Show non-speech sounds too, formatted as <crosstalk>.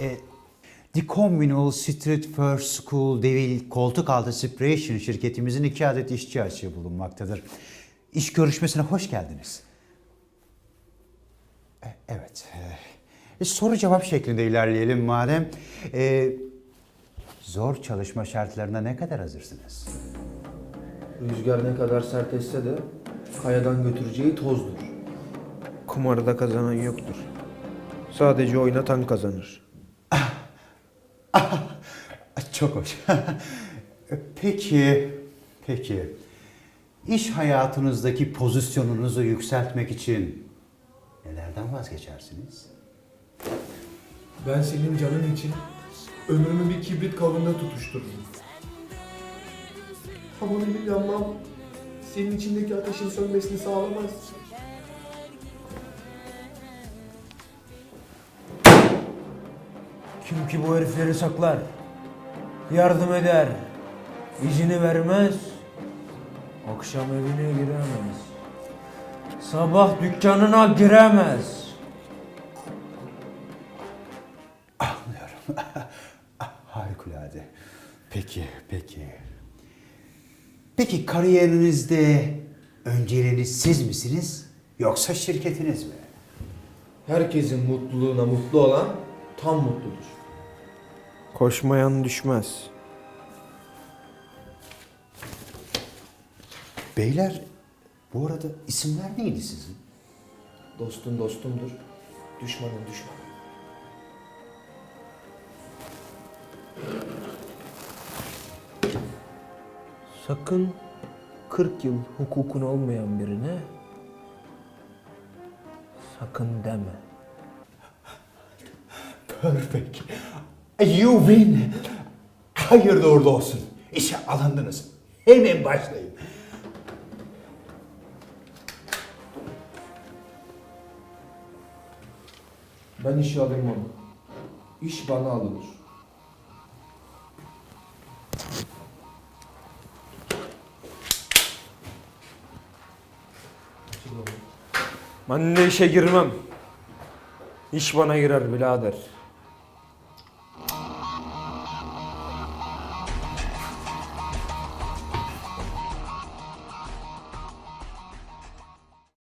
e, The Communal Street First School Devil koltuk altı Separation şirketimizin iki adet işçi açığı bulunmaktadır. İş görüşmesine hoş geldiniz. E, Evet. E, soru cevap şeklinde ilerleyelim madem. E, zor çalışma şartlarına ne kadar hazırsınız? Rüzgar ne kadar sert esse de kayadan götüreceği tozdur. Kumarda kazanan yoktur. Sadece oynatan kazanır. Çok hoş. <laughs> peki, peki. İş hayatınızdaki pozisyonunuzu yükseltmek için nelerden vazgeçersiniz? Ben senin canın için ömrümü bir kibrit kavunda tutuştururum. Ama benim yanmam senin içindeki ateşin sönmesini sağlamaz. Kim ki bu herifleri saklar, yardım eder, izini vermez, akşam evine giremez, sabah dükkanına giremez. Anlıyorum. <laughs> Harikulade. Peki, peki. Peki kariyerinizde önceliğiniz siz misiniz yoksa şirketiniz mi? Herkesin mutluluğuna mutlu olan tam mutludur. Koşmayan düşmez. Beyler, bu arada isimler neydi sizin? Dostun dostumdur, düşmanın düşmanı. Sakın 40 yıl hukukun olmayan birine sakın deme. Perfect. You win. Hayırlı uğurlu olsun. İşe alındınız. Hemen başlayın. Ben işe onu. İş bana alınır. Ben de işe girmem. İş bana girer birader.